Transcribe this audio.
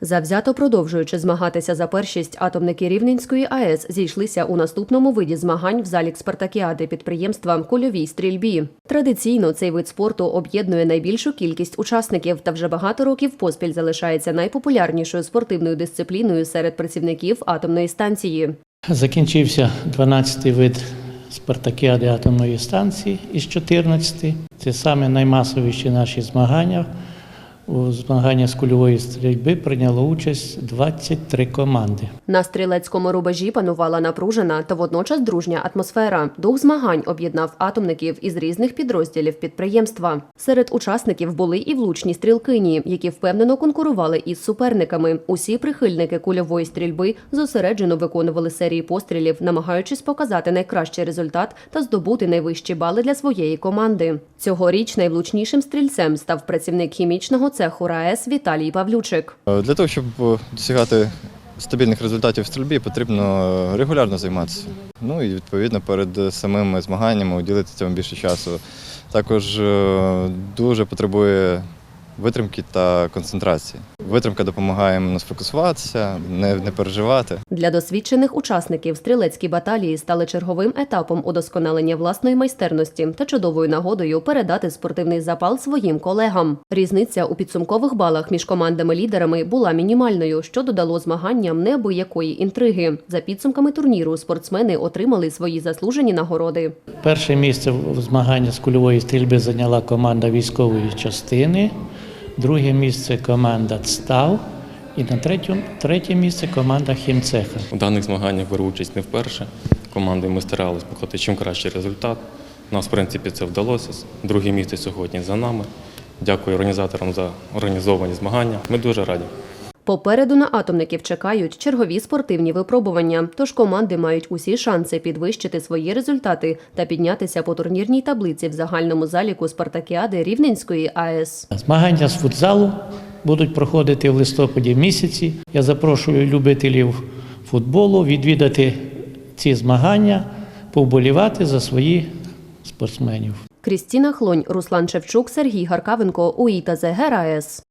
Завзято продовжуючи змагатися за першість, атомники Рівненської АЕС зійшлися у наступному виді змагань в залі спартакіади підприємства кульовій стрільбі. Традиційно цей вид спорту об'єднує найбільшу кількість учасників та вже багато років поспіль залишається найпопулярнішою спортивною дисципліною серед працівників атомної станції. Закінчився 12-й вид спартакіади атомної станції із 14. Це саме наймасовіші наші змагання. У змаганнях з кульової стрільби прийняло участь 23 команди. На стрілецькому рубежі панувала напружена та водночас дружня атмосфера. Дух змагань об'єднав атомників із різних підрозділів підприємства. Серед учасників були і влучні стрілкині, які впевнено конкурували із суперниками. Усі прихильники кульової стрільби зосереджено виконували серії пострілів, намагаючись показати найкращий результат та здобути найвищі бали для своєї команди. Цьогоріч найвлучнішим стрільцем став працівник хімічного цеху РаЕС Віталій Павлючик. Е, Для того, щоб е, досягати стабільних результатів в стрільбі, потрібно е, регулярно займатися. Ну і відповідно перед самими змаганнями уділити цьому більше часу. Також дуже потребує витримки та концентрації. Витримка допомагає нам сфокусуватися, не, не переживати. Для досвідчених учасників стрілецькі баталії стали черговим етапом удосконалення власної майстерності та чудовою нагодою передати спортивний запал своїм колегам. Різниця у підсумкових балах між командами-лідерами була мінімальною, що додало змаганням неабиякої інтриги. За підсумками турніру спортсмени отримали свої заслужені нагороди. Перше місце в змаганні з кульової стрільби зайняла команда військової частини, друге місце команда ЦТАВ і на третьому, третє місце команда хімцеха. У даних змаганнях беру участь не вперше. Командою ми старалися показати чим кращий результат. Нас, в принципі, це вдалося. Друге місце сьогодні за нами. Дякую організаторам за організовані змагання. Ми дуже раді. Попереду на атомників чекають чергові спортивні випробування, тож команди мають усі шанси підвищити свої результати та піднятися по турнірній таблиці в загальному заліку спартакіади Рівненської АЕС. Змагання з футзалу будуть проходити в листопаді місяці. Я запрошую любителів футболу відвідати ці змагання, повболівати за свої спортсменів. Крістіна Хлонь, Руслан Шевчук, Сергій Гаркавенко, УІТА ЗГ РаЕС.